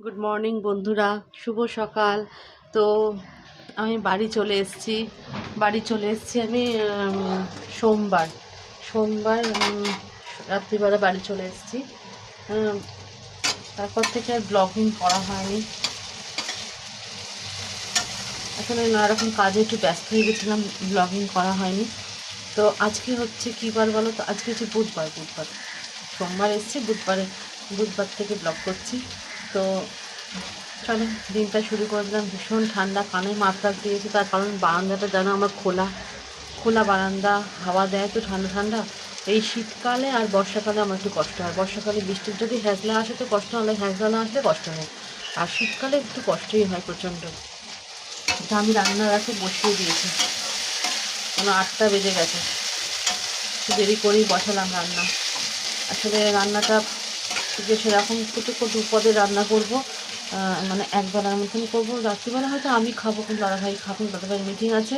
Good morning বন্ধুরা। শুভ সকাল। তো আমি বাড়ি চলে এসেছি। বাড়ি চলে এসেছি আমি সোমবার। সোমবার রাত্রিবেলা বাড়ি চলে এসেছি। তারপর থেকে আর ব্লগিং করা হয়নি। আসলে নানা রকম কাজে একটু ব্যস্ত হয়ে গেছিলাম ব্লগিং করা হয়নি। তো আজকে হচ্ছে কী বার বলো তো? আজকে হচ্ছে বুধবার বুধবার। সোমবার এসছে, বুধবারে, বুধবার থেকে ব্লগ করছি। তো চলো, দিনটা শুরু করে দিলাম। ভীষণ ঠান্ডা, কানে মাত্রা দিয়েছি। তার কারণ বারান্দাটা যেন আমার খোলা খোলা বারান্দা, হাওয়া দেয় তো ঠান্ডা ঠান্ডা। এই শীতকালে আর বর্ষাকালে আমার একটু কষ্ট হয়। বর্ষাকালে বৃষ্টির যদি হ্যাজলা আসে তো কষ্ট হলে হ্যাজলা না আসলে কষ্ট নেই। আর শীতকালে একটু কষ্টই হয় প্রচণ্ড। আমি রান্নার রাখে বসিয়ে দিয়েছি। কোনো আটটা বেজে গেছে। দেরি করেই বসালাম রান্না। আসলে রান্নাটা যে সেরকম কিছু দুপদে রান্না করব মানে একবেলার মতন করব। রাত্রিবেলা হয়তো আমি খাব, কিন্তু দাদাভাই খাবেন দাদাভাই মিটিং আছে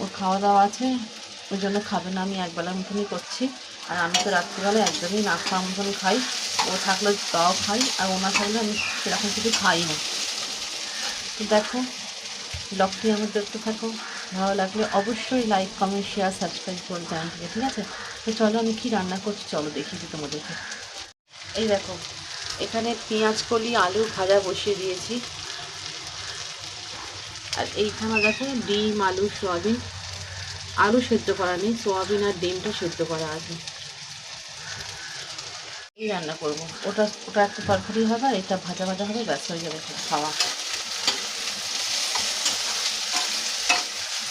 ওর খাওয়া দাওয়া আছে, ওই জন্য খাবে না, আমি একবেলার মতনই করছি। আর আমি তো রাত্রিবেলা একদমই না খাওয়া মতন খাই, ও থাকলে তাও খাই, আর ও না থাকলে আমি সেরকম কিছু খাই না। তো দেখো, ব্লগটি আমার দেখতে থাকো, ভালো লাগলে অবশ্যই লাইক কমেন্ট শেয়ার সাবস্ক্রাইব করে জানবে, ঠিক আছে? তো চলো আমি কি রান্না করছি, চলো দেখিয়েছি তোমাদেরকে। এই দেখো, এখানে পেঁয়াজ কলি, আলু ভাজা বসিয়ে দিয়েছি। আর এইখানে দেখো ডিম, আলু, সোয়াবিন। আলু সেদ্ধ করা নেই, সোয়াবিন আর ডিমটা সেদ্ধ করা আছে। এই রান্না করব। ওটা ওটা একটা তরকারি হবে আর এটা ভাজা ভাজা হবে, ব্যাস হয়ে যাবে খাওয়া।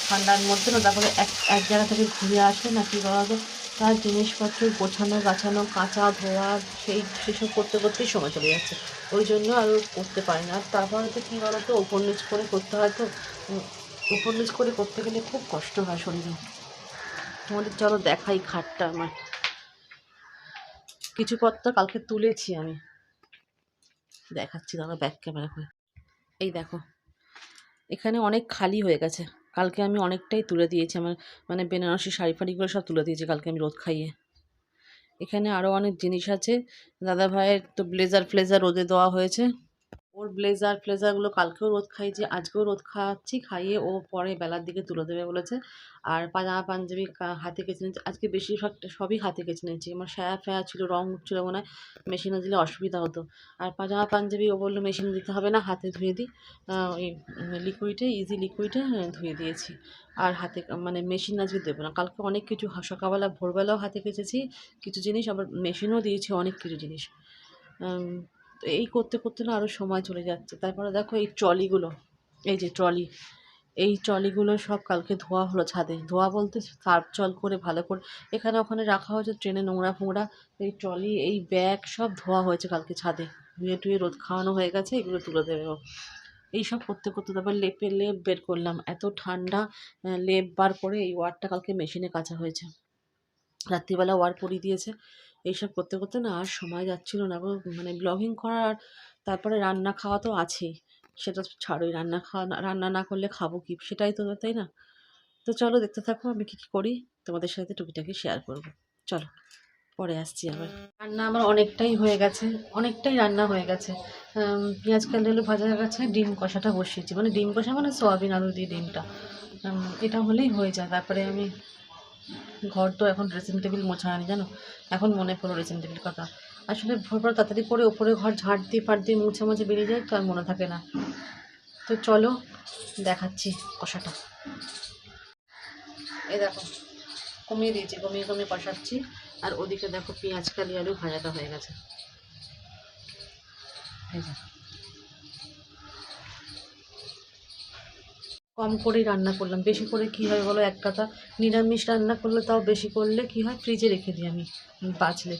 ঠান্ডার মধ্যে না তারপরে এক এক জায়গা থেকে ঘুরে আসলে না, কী বলা তো তার জিনিসপত্র গোছানো, গাছানো, কাঁচা ধোয়া, সেই সেসব করতে করতেই সময় চলে যাচ্ছে। ওই জন্য আর করতে পারি না। আর তারপরে তো কী বলো তো উপর নিচ করে করতে হয় তো উপর নিচ করে করতে গেলে খুব কষ্ট হয় শরীরে। তোমাদের চলো দেখাই খাটটা আমার। কিছু পত্র কালকে তুলেছি আমি। দেখাচ্ছি দাদা ব্যাক ক্যামেরা করে। এই দেখো, এখানে অনেক খালি হয়ে গেছে। কালকে আমি অনেকটাই তুলে দিয়েছি, আমার মানে বেনারসি শাড়ি ফাড়িগুলো সব তুলে দিয়েছি কালকে আমি রোদ খাইয়ে। এখানে আরও অনেক জিনিস আছে, দাদা ভাইয়ের তো ব্লেজার ফ্লেজার রোদে দেওয়া হয়েছে। ওর ব্লেজার ফ্লেজারগুলো কালকেও রোদ খাইয়েছি, আজকেও রোদ খাওয়াচ্ছি খাইয়ে ও পরে বেলার দিকে তুলে দেবে বলেছে। আর পাজামা পাঞ্জাবি হাতে কেচে নিয়েছি। আজকে বেশিরভাগটা সবই হাতে কেচে নিয়েছি। আমার সায়া ফায়া ছিল, রং উঠছিল মনে হয়, মেশিনে দিলে অসুবিধা হতো। আর পাজামা পাঞ্জাবি ও বলল, মেশিনে দিতে হবে না, হাতে ধুয়ে দিই। ওই লিকুইডে ইজি লিকুইডে ধুয়ে দিয়েছি। আর হাতে মানে মেশিন আজকে দেবো না। কালকে অনেক কিছু, সকালবেলা, ভোরবেলাও হাতে কেচেছি। কিছু জিনিস আবার মেশিনও দিয়েছি, অনেক কিছু জিনিস। তো এই করতে করতে না আরও সময় চলে যাচ্ছে। তারপরে দেখো এই ট্রলিগুলো, এই যে ট্রলি, এই ট্রলিগুলো সব কালকে ধোয়া হলো ছাদে। ধোয়া বলতে সার্ফ জল করে ভালো করে, এখানে ওখানে রাখা হয়েছে ট্রেনে নোংরা ফোংরা। এই ট্রলি, এই ব্যাগ সব ধোয়া হয়েছে কালকে ছাদে। ধুয়ে টুয়ে রোদ খাওয়ানো হয়ে গেছে, এগুলো তুলে দেবে। এইসব করতে করতে তারপর লেপে, লেপ বের করলাম। এত ঠান্ডা লেপ বার করে এই ওয়ারটা কালকে মেশিনে কাচা হয়েছে। রাত্রিবেলা ওয়ার পরিয়ে দিয়েছে। এইসব করতে করতে না আর সময় যাচ্ছিল না গো। মানে ব্লগিং করার, তারপরে রান্না খাওয়া তো আছেই। সেটা ছাড়োই, রান্না খাওয়া রান্না না করলে খাব কি? সেটাই তো, তাই না? তো চলো দেখতে থাকো, আমি কী কী করি? তোমাদের সাথে টুকিটাকি শেয়ার করব। চলো, পরে আসছি আবার। রান্না আমার অনেকটাই হয়ে গেছে, অনেকটাই রান্না হয়ে গেছে। পেঁয়াজ কান্ডালু ভাজা গেছে ডিম কষাটা বসিয়েছি। মানে ডিম কষা মানে সোয়াবিন, আলু দিয়ে ডিমটা। এটা হলেই হয়ে যায়। তারপরে আমি ঘর তো এখন ড্রেসিং টেবিল মোছা হয়নি, জানো? এখন মনে পড়ল ড্রেসিং টেবিল কথা আসলে ভোরবার তাড়াতাড়ি করে ওপরে ঘর ঝাড় দিয়ে ফাট দিয়ে মুছে মুছে বেরিয়ে যায় তো আর মনে থাকে না। তো চলো, দেখাচ্ছি কষাটা। এই দেখো, কমিয়ে দিয়েছি, কমিয়ে কমিয়ে কষাচ্ছি। আর ওদিকে দেখো পেঁয়াজ কালি আলু ভাজাটা হয়ে গেছে। এই যে। কম করেই রান্না করলাম। বেশি করে কী হয় বলো? এক কথা নিরামিষ রান্না করলে তাও বেশি করলে কি হয়? ফ্রিজে রেখে দিই আমি বাঁচলে।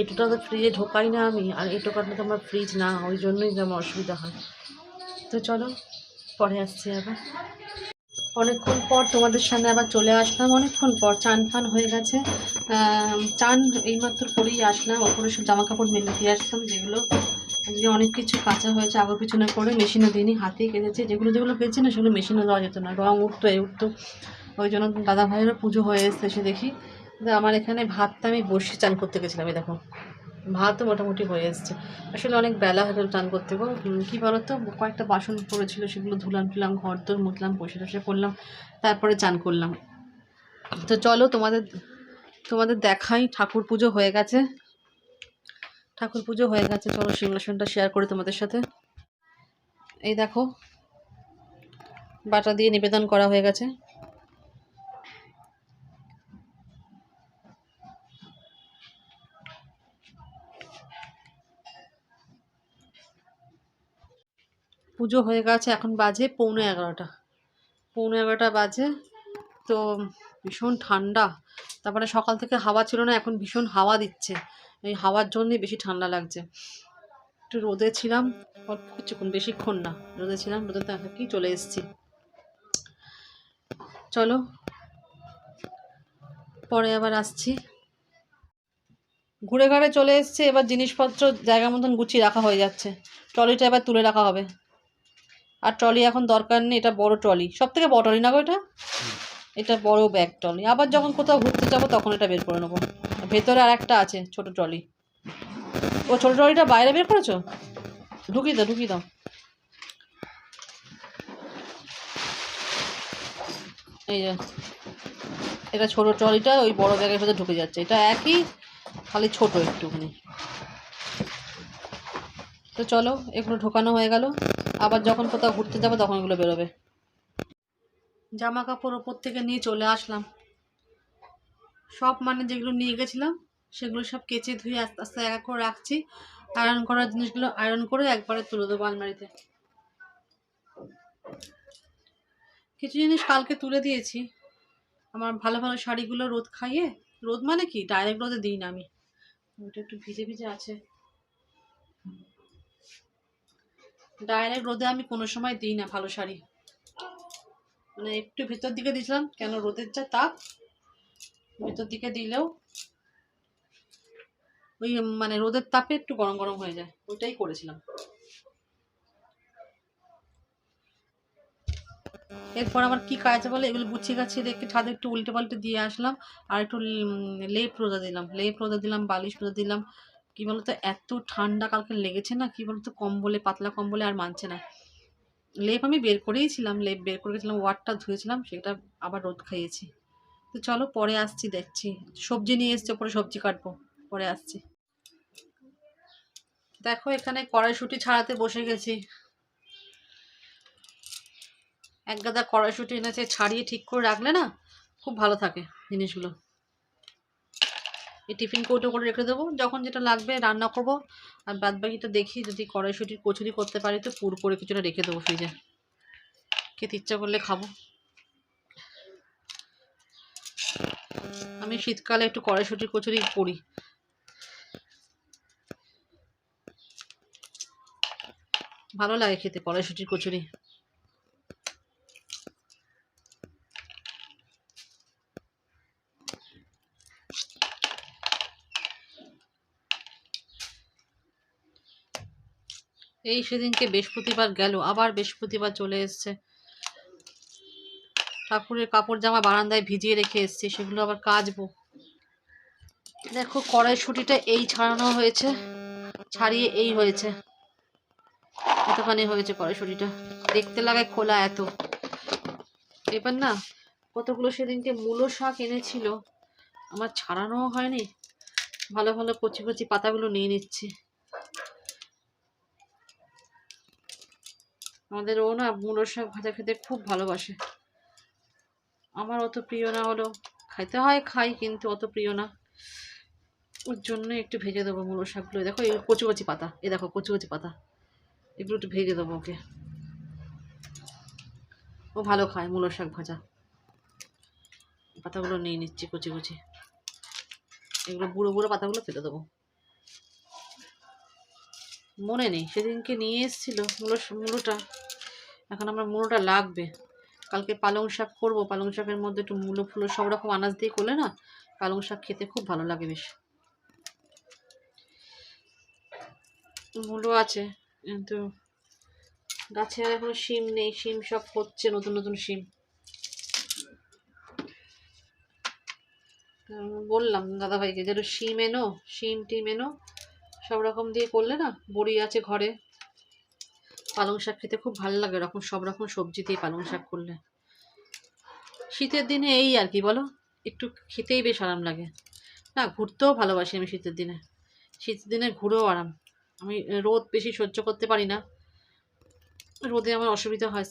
এটুটা তো ফ্রিজে ঢোকাই না আমি, আর এটুকাটা তো আমার ফ্রিজ না, ওই জন্যই আমার অসুবিধা হয়। তো চলো, পরে আসছি আবার। অনেকক্ষণ পর তোমাদের সামনে আবার চলে আসলাম, অনেকক্ষণ পর চান ফান হয়ে গেছে। চান এইমাত্র করেই আসলাম ওপরে সব জামা কাপড় মেলে দিয়ে আসলাম, যেগুলো আজকে অনেক কিছু কাঁচা হয়েছে আগে পিছনে করে মেশিনে দিনই হাতেই কেটেছে। যেগুলো যেগুলো কেটেছে না, সেগুলো মেশিনে দেওয়া যেত না। রং উঠতো, এ উঠতো। ওই জন্য দাদা ভাইয়েরও পুজো হয়ে এসছে সে দেখি। আমার এখানে ভাতটা আমি বসে চান করতে গেছিলাম, এই দেখো। ভাতও মোটামুটি হয়ে এসছে। আসলে অনেক বেলা হয়ে গেল চান করতে গো। কী বলো তো কয়েকটা বাসন পড়েছিল, সেগুলো ধুলাম, টুলাম, ঘর দোর মুতলাম পয়সা টসা করলাম তারপরে চান করলাম। তো চলো তোমাদের তোমাদের দেখাই, ঠাকুর পুজো হয়ে গেছে। ঠাকুর পুজো হয়ে গেছে, চলো সিংহাসনটা শেয়ার করি তোমাদের সাথে। এই দেখো, বাটা দিয়ে নিবেদন করা হয়ে গেছে। পুজো হয়ে গেছে, এখন বাজে পৌনে এগারোটা। পৌনে এগারোটা বাজে, তো ভীষণ ঠান্ডা। তারপরে সকাল থেকে হাওয়া ছিল না, এখন ভীষণ হাওয়া দিচ্ছে। এই হাওয়ার জন্যই বেশি ঠান্ডা লাগছে। একটু রোদে ছিলাম অল্প কিছুক্ষণ বেশিক্ষণ না রোদে ছিলাম রোদে থাকি চলে এসেছি। চলো পরে আবার আসছি। ঘুরে ঘাড়ে চলে এসছে এবার জিনিসপত্র জায়গা মতন গুছিয়ে রাখা হয়ে যাচ্ছে। ট্রলিটা এবার তুলে রাখা হবে। আর ট্রলি এখন দরকার নেই এটা বড় ট্রলি। সব থেকে বড় ট্রলি না গো এটা? এটা বড় ব্যাগ ট্রলি। আবার যখন কোথাও ঘুরতে যাব তখন এটা বের করে নেব। ভেতরে আর একটা আছে, ছোট ট্রলি। ও ছোট ট্রলিটা বাইরে বের করেছ? ঢুকিয়ে দাও ঢুকিয়ে দাও। এই যে, এটা ছোট ট্রলিটা ওই বড় ব্যাগের ভেতরে ঢুকে যাচ্ছে। এটা একই, খালি ছোট একটুখানি। তো চলো, এগুলো ঢোকানো হয়ে গেল। আবার যখন কোথাও ঘুরতে যাব তখন এগুলো বেরোবে। জামা কাপড় ওপর থেকে নিয়ে চলে আসলাম। সব মানে যেগুলো নিয়ে গেছিলাম, সেগুলো সব কেচে ধুয়ে আস্তে আস্তে এক করে রাখছি। আয়রন করার জিনিসগুলো আয়রন করে একবারে তুলে দেবো আলমারিতে। কিছু জিনিস কালকে তুলে দিয়েছি। আমার ভালো ভালো শাড়িগুলো রোদ খাইয়ে, রোদ মানে কি? ডাইরেক্ট রোদে দিই না আমি। ওটা একটু ভিজে ভিজে আছে। ডাইরেক্ট রোদে আমি কোনো সময় দিই না ভালো শাড়ি। মানে একটু ভেতর দিকে দিয়েছিলাম, কেন রোদের যা তাপ ভেতর দিকে দিলেও ওই মানে রোদের তাপে একটু গরম গরম হয়ে যায়। ওইটাই করেছিলাম। এরপর আমার কি কাজ বলে? এগুলো গুছিয়ে গাছিয়ে রেখে ছাদে একটু উল্টে পাল্টে দিয়ে আসলাম। আর একটু লেপ রোদা দিলাম। লেপ রোদা দিলাম, বালিশ রোদা দিলাম। কি বলতো, এত ঠান্ডা কালকে লেগেছে না, কি বলতো, কম্বলে, পাতলা কম্বলে আর মানছে না। লেপ আমি বের করেইছিলাম লেপ বের করে গেছিলাম ধুয়েছিলাম, সেটা আবার রোদ খাইয়েছি। তো চলো পরে আসছি, দেখছি। সবজি নিয়ে এসছে, পরে সবজি কাটবো, পরে আসছি। দেখো এখানে কড়াইশুটি ছাড়াতে বসে গেছি। এক গাদা কড়াইশুটি এনেছে, ছাড়িয়ে ঠিক করে রাখলে না খুব ভালো থাকে জিনিসগুলো। এই টিফিন কৌটো করে রেখে দেবো, যখন যেটা লাগবে রান্না করব। আর বাদ বাকিটা দেখি, যদি কড়াইশুটির কচুরি করতে পারি তো পুর করে কিছুটা রেখে দেবো ফ্রিজে। খেতে ইচ্ছা করলে খাব। আমি শীতকালে একটু কড়াইশুটির কচুরি করি। ভালো লাগে খেতে কড়াইশুটির কচুরি। এই সেদিনকে বৃহস্পতিবার গেল, আবার বৃহস্পতিবার চলে এসছে। ঠাকুরের কাপড় জামা বারান্দায় ভিজিয়ে রেখে এসছি, সেগুলো আবার কাচবো। দেখো, কড়াইশুটিটা এই ছাড়ানো হয়েছে, ছাড়িয়ে এই হয়েছে। এতখানি হয়েছে কড়াইশুটিটা। দেখতে লাগে খোলা এত। এবার না, কতগুলো সেদিনকে মূলো শাক এনেছিল, আমার ছাড়ানোও হয়নি। ভালো ভালো কচি কচি পাতাগুলো নিয়ে নিচ্ছি। আমাদের ও না মূলো শাক ভাজা খেতে খুব ভালোবাসে। আমার অত প্রিয় না হলো খাইতে হয়, খাই কিন্তু অত প্রিয় না। ওর জন্য একটু ভেজে দেবো মূলো শাকগুলো। দেখো, এই কচি কচি পাতা। এ দেখো কচি কচি পাতা। এগুলো একটু ভেজে দেবো ওকে। ও ভালো খায় মূলো শাক ভাজা। পাতাগুলো নিয়ে নিচ্ছি কচি কচি এগুলো বুড়ো বুড়ো পাতাগুলো ফেলে দেবো। মনে নেই, সেদিনকে নিয়ে এসেছিল মূলো মূলোটা। এখন আমার মূলোটা লাগবে। কালকে পালং শাক করব। পালং শাকের মধ্যে একটু মূলো ফুলো সব রকম আনাজ দিয়ে করলে না পালং শাক খেতে খুব ভালো লাগে বেশ। মূলো আছে, কিন্তু গাছে আর এখনও শিম নেই। শিম সব হচ্ছে নতুন নতুন শিম। বললাম দাদাভাইকে যে একটু শিম এনো, শিম টিম এনো, সব রকম দিয়ে করলে না বড়ি আছে ঘরে। পালং শাক খেতে খুব ভালো লাগে। এরকম সব রকম সবজি দিয়ে পালং শাক করলে। শীতের দিনে এই আর কি, বলো? একটু খেতেই বেশ আরাম লাগে। না, ঘুরতেও ভালোবাসি আমি শীতের দিনে। শীতের দিনে ঘুরেও আরাম। আমি রোদ বেশি সহ্য করতে পারি না। রোদে আমার অসুবিধা হয়।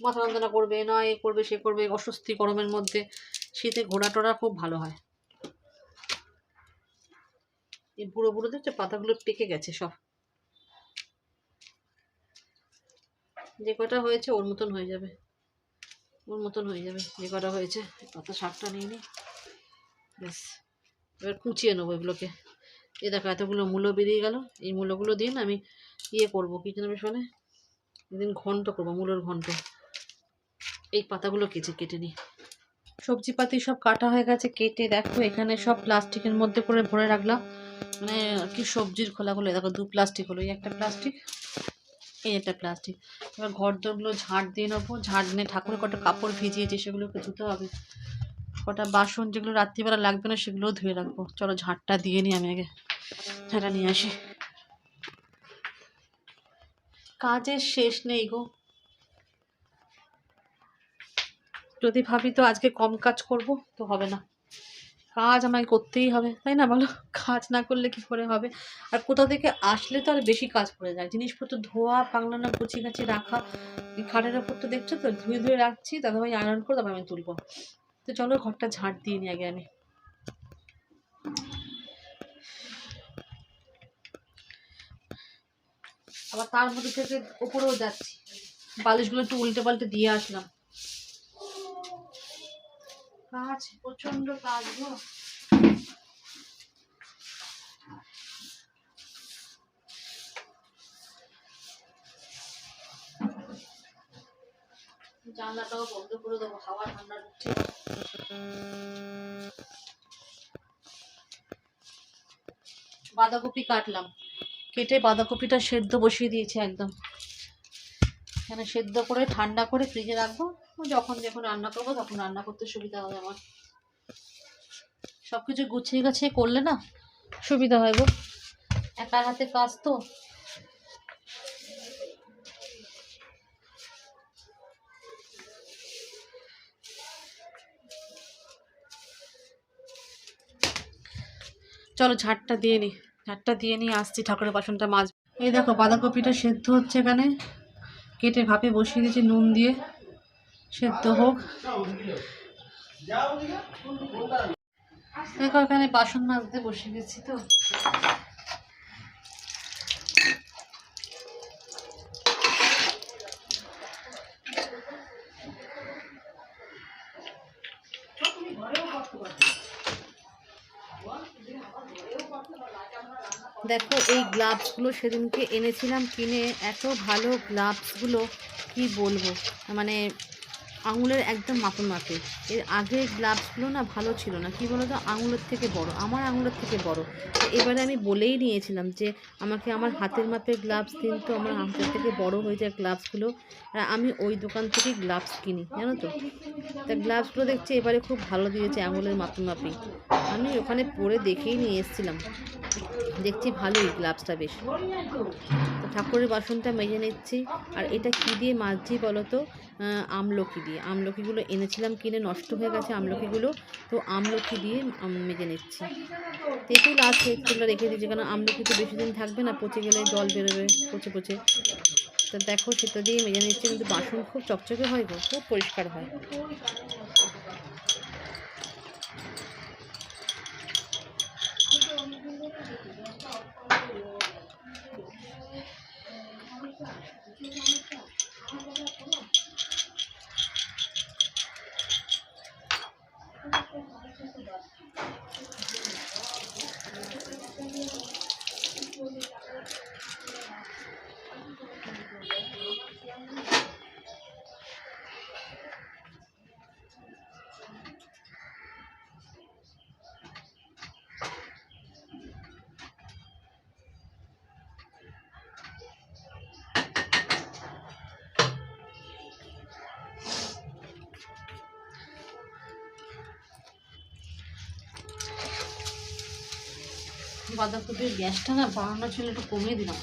মাথা যন্ত্রণা করবে, না এ করবে, সে করবে, অস্বস্তি গরমের মধ্যে। শীতে ঘোরা টোরা খুব ভালো হয়। এই বুড়ো বুড়ো দেখছ পাতাগুলো পেকে গেছে সব। যে কটা হয়েছে, ওর মতন হয়ে যাবে। ওর মতন হয়ে যাবে যে কটা হয়েছে। পাতা শাকটা নিয়ে নি ব্যাস, এবার কুচিয়ে নেব এগুলোকে। এ দেখো, এতগুলো মূলো বেরিয়ে গেল। এই মূলোগুলো দিন আমি ইয়ে করব, কি যেন বেশ মানে একদিন ঘন্ট করব, মূলোর ঘন্ট। এই পাতাগুলো কেটে কেটে নিই। সবজি পাতি সব কাটা হয়ে গেছে, কেটে দেখো, এখানে সব প্লাস্টিকের মধ্যে করে ভরে রাখলাম। মানে কি সবজির খোলাগুলো দেখো দু প্লাস্টিক হলো একটা প্লাস্টিক। এই একটা প্লাস্টিক এবার ঘর দরগুলো ঝাঁট দিয়ে নেব। ঝাঁট নিয়ে ঠাকুরের কটা কাপড় ভিজিয়েছে সেগুলোকে ধুতে হবে। কটা বাসন যেগুলো রাত্রিবেলা লাগবে না সেগুলোও ধুয়ে রাখব। চলো ঝাঁটটা দিয়ে নিই আমি আগে। ঝাঁটা নিয়ে আসি। কাজের শেষ নেই গো। যদি ভাবি তো আজকে কম কাজ করব, তো হবে না। কাজ আমাকে করতেই হবে, তাই না বলো? কাজ না করলে কি করে হবে? আর কোথাও থেকে আসলে তো আর বেশি কাজ পড়ে যায়। জিনিসপত্র ধোয়া, পাংলানো গুছি গাছি রাখা খাটের ওপর তো দেখছ তো? ধুয়ে ধুয়ে রাখছি দাদা ভাই আয়রন করে তারপর আমি তুলবো। তো চলো ঘরটা ঝাঁট দিয়ে নিই আগে আমি। আবার তার মধ্যে থেকে ওপরেও যাচ্ছি। বালিশগুলো একটু উল্টে পাল্টে দিয়ে আসলাম। কাজ প্রচণ্ড কাজ গো। জানলাটাও বন্ধ করে দেবো, হাওয়া ঠান্ডা ঢুকছে বাঁধাকপি কাটলাম, কেটে বাঁধাকপিটা সেদ্ধ বসিয়ে দিয়েছি একদম। এখানে সেদ্ধ করে, ঠান্ডা করে ফ্রিজে রাখব। যখন যখন রান্না করব, তখন রান্না করতে সুবিধা হবে আমার। সব কিছু গুছিয়ে গাছিয়ে করলে না সুবিধা হয় গো। একার হাতে কাজ তো। চলো ঝাড়টা দিয়ে নি, ঝাড়টা দিয়ে নিয়ে আসছি, ঠাকুরের বাসনটা মাছ এই দেখো বাঁধাকপিটা সেদ্ধ হচ্ছে এখানে। কেটে ভাপে বসিয়ে দিয়েছি নুন দিয়ে। সেদ্ধ হোক। দেখো, এখানে বাসন মাজতে বসে গেছি তো। দেখো, এই গ্লাভসগুলো সেদিনকে এনেছিলাম, কিনে এত ভালো গ্লাভসগুলো, কি বলব? মানে আঙুলের একদম মাপে মাপে। এর আগে গ্লাভসগুলো না ভালো ছিল না। কি বলতো? আঙুলের থেকে বড়। আমার আঙুলের থেকে বড়। তো এবারে আমি বলেই নিয়েছিলাম যে, আমাকে আমার হাতের মাপের গ্লাভস দিন তো। আমার হাতের থেকে বড় হয়ে যায় গ্লাভসগুলো আর আমি ওই দোকান থেকে গ্লাভস কিনি। জানো তো? তা গ্লাভসগুলো দেখছি এবারে খুব ভালো দিয়েছে আঙুলের মাপে মাপে। আমি ওখানে পরে দেখেই নিয়ে এসেছিলাম। দেখছি ভালোই গ্লাভসটা বেশ। তো ঠাকুরের বাসনটা মেজে নিচ্ছি। আর এটা কী দিয়ে মাজছি বলো তো আমলকি দিয়ে। আমলকিগুলো এনেছিলাম কিনে নষ্ট হয়ে গেছে আমলকিগুলো। তো আমলকি দিয়ে মেজে নিচ্ছি। তেঁতুল আছে, তেঁতুলটা রেখে দিয়েছি কারণ আমলকি তো বেশি দিন থাকবে না, পচে গেলে জল বেরোবে, পচে পচে। তো দেখো সেটা দিয়ে মেজে নিচ্ছে, কিন্তু বাসন খুব চকচকে হয় গো, খুব পরিষ্কার হয়। বাঁধাকপির গ্যাসটা না বানানোর জন্য একটু কমিয়ে দিলাম।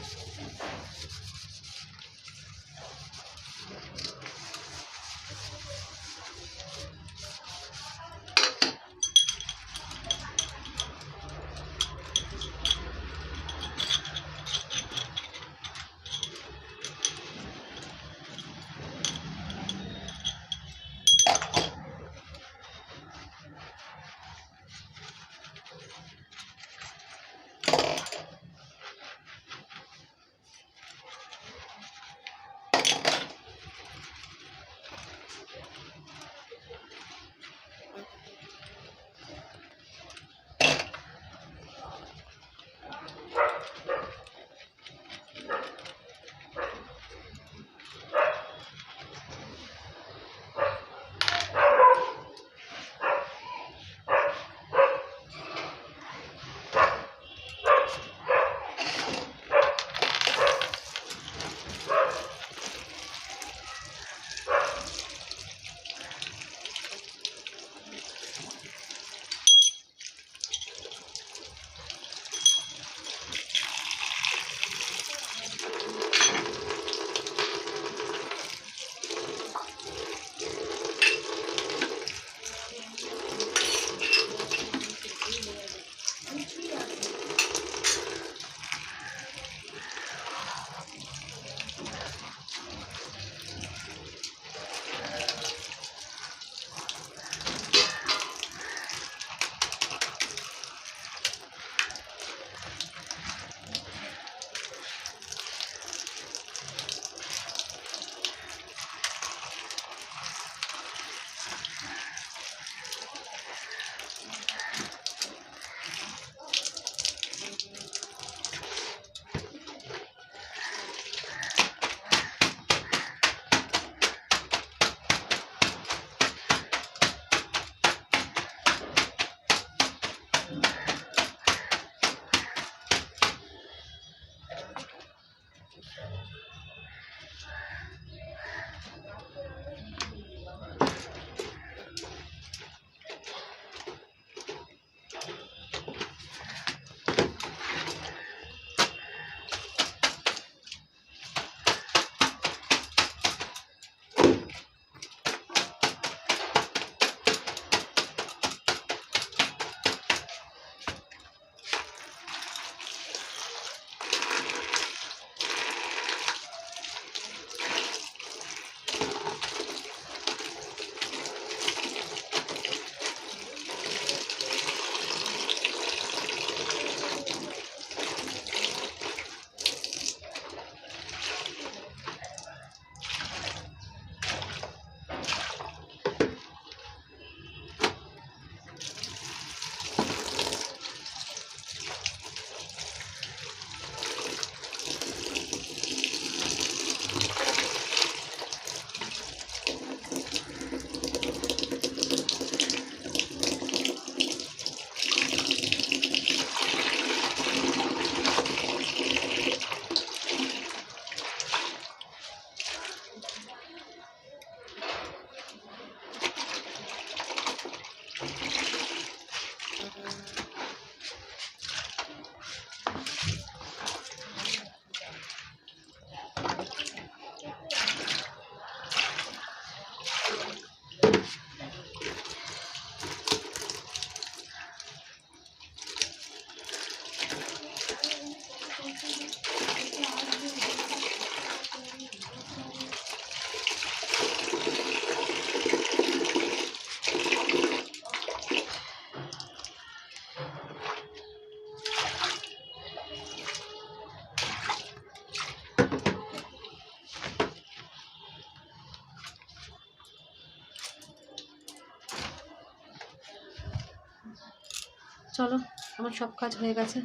চলো, আমার সব কাজ হয়ে গেছে।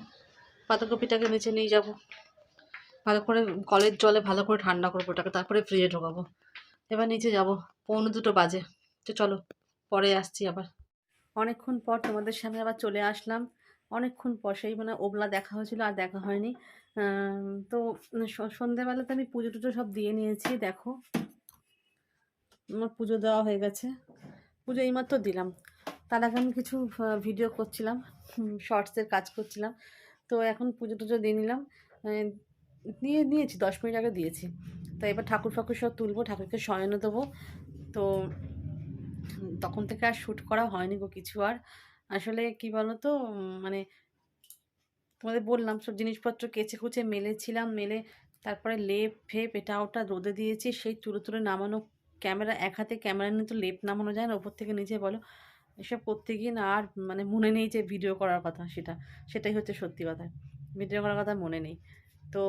বাঁধাকপিটাকে নিচে নিয়ে যাব। ভালো করে কলের জলে ভালো করে ঠান্ডা করব, ওটাকে তারপরে ফ্রিজে ঢোকাবো। এবার নিচে যাব, পৌনে দুটো বাজে। তো চলো, পরে আসছি আবার। অনেকক্ষণ পর তোমাদের সামনে আবার চলে আসলাম। অনেকক্ষণ পর সেই মানে ওবলা দেখা হয়েছিল, আর দেখা হয়নি। তো স- সন্ধেবেলাতে আমি পুজো টুজো সব দিয়ে নিয়েছি, দেখো। আমার পুজো দেওয়া হয়ে গেছে। পুজো এইমাত্র দিলাম। তার আগে আমি কিছু ভিডিও করছিলাম শর্টসের কাজ করছিলাম। তো এখন পুজো টুজো দিয়ে নিলাম দিয়ে দিয়েছি দশ মিনিট আগে দিয়েছি। তো এবার ঠাকুর ফাকুর সব তুলবো, ঠাকুরকে শয়নে দেবো। তো তখন থেকে আর শ্যুট করা হয়নি গো কিছু আর। আসলে কি বলো তো মানে তোমাদের বললাম, সব জিনিসপত্র কেচে কুচে মেলেছিলাম, মেলে তারপরে লেপ ফেপ এটা ওটা রোদে দিয়েছি, সেই তুলে তুলে নামানো ক্যামেরা, এক হাতে ক্যামেরা নিয়ে তো লেপ নামানো যায় না, ওপর থেকে নিচে বলো। এসব করতে গিয়ে না আর মানে মনে নেই যে ভিডিও করার কথা সেটা। সেটাই হচ্ছে সত্যি কথা। ভিডিও করার কথা মনে নেই। তো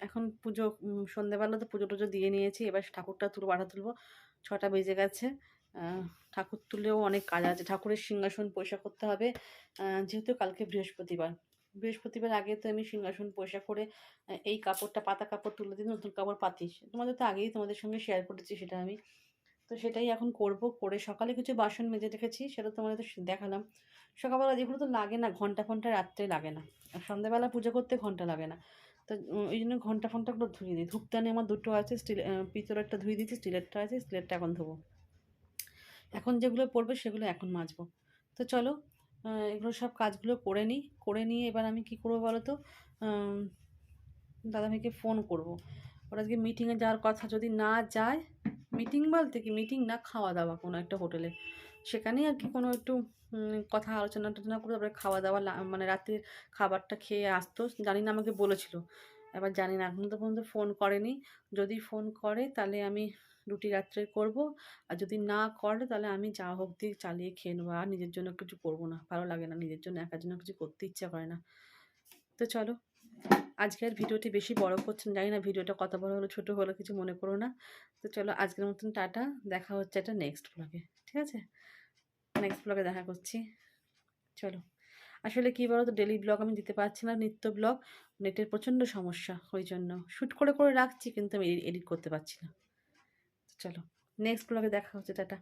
এখন পুজো উম, সন্ধ্যেবেলা তো পুজো টুজো দিয়ে নিয়েছি। এবার ঠাকুরটা তুলবো পাঠা তুলবো। ছটা বেজে গেছে। ঠাকুর তুলেও অনেক কাজ আছে। ঠাকুরের সিংহাসন পয়সা করতে হবে। যেহেতু কালকে বৃহস্পতিবার। বৃহস্পতিবার আগে তো আমি সিংহাসন পয়সা করে এই কাপড়টা পাতা কাপড় তুলে দিই নতুন কাপড় পাতিস তোমাদের তো আগেই তোমাদের সঙ্গে শেয়ার করেছি সেটা আমি। তো সেটাই এখন করব। করে সকালে কিছু বাসন মেজে রেখেছি, সেটা তোমাদের তো দেখালাম। সকালবেলা যেগুলো তো লাগে না, ঘণ্টা ফন্টা রাত্রে লাগে না। আর সন্ধ্যাবেলা পুজো করতে ঘণ্টা লাগে না। তো ওই জন্য ঘণ্টা ফন্টাগুলো ধুয়ে দিই ধূপদানি আমার দুটো আছে, স্টিল পিতলেরটা ধুয়ে দিয়েছি, স্টিলেরটা আছে, স্টিলেরটা এখন ধোবো। এখন যেগুলো পড়বে সেগুলো এখন মাজবো। তো চলো এগুলো সব কাজগুলো করে নিই। করে নিয়ে এবার আমি কি করব বলো তো? দাদাভাইকে ফোন করব। ওরা আজকে মিটিংয়ে যাওয়ার কথা যদি না যায় মিটিং বলতে কি? মিটিং না খাওয়া দাওয়া কোনো একটা হোটেলে। সেখানেই আর কি কোনো একটু কথা আলোচনা টালোচনা করে তারপরে খাওয়া দাওয়া মানে রাতের খাবারটা খেয়ে আসতো। জানি না আমাকে বলেছিল। এবার জানি না, এখন তো পর্যন্ত ফোন করেনি। যদি ফোন করে তাহলে আমি রুটি রাত্রে করব। আর যদি না করে তাহলে আমি যা হোক দিয়ে চালিয়ে খেয়ে নেব। আর নিজের জন্য কিছু করব না। ভালো লাগে না নিজের জন্য, একার জন্য কিছু করতে ইচ্ছা করে না। তো চলো। আজকের ভিডিওটি বেশি বড় করছেন, জানি না ভিডিওটা কত বড় হলো, ছোট হলো, কিছু মনে করো না। তো চলো আজকের মতন টাটা, দেখা হচ্ছে একটা নেক্সট ব্লগে ঠিক আছে? নেক্সট ব্লগে দেখা করছি। চলো। আসলে কী বলো তো ডেলি ব্লগ আমি দিতে পারছি না, নিত্য ব্লগ নেটের প্রচণ্ড সমস্যা ওই জন্য। শ্যুট করে করে রাখছি, কিন্তু আমি এডিট করতে পারছি না। চলো নেক্সট ব্লগে দেখা হচ্ছে, টাটা।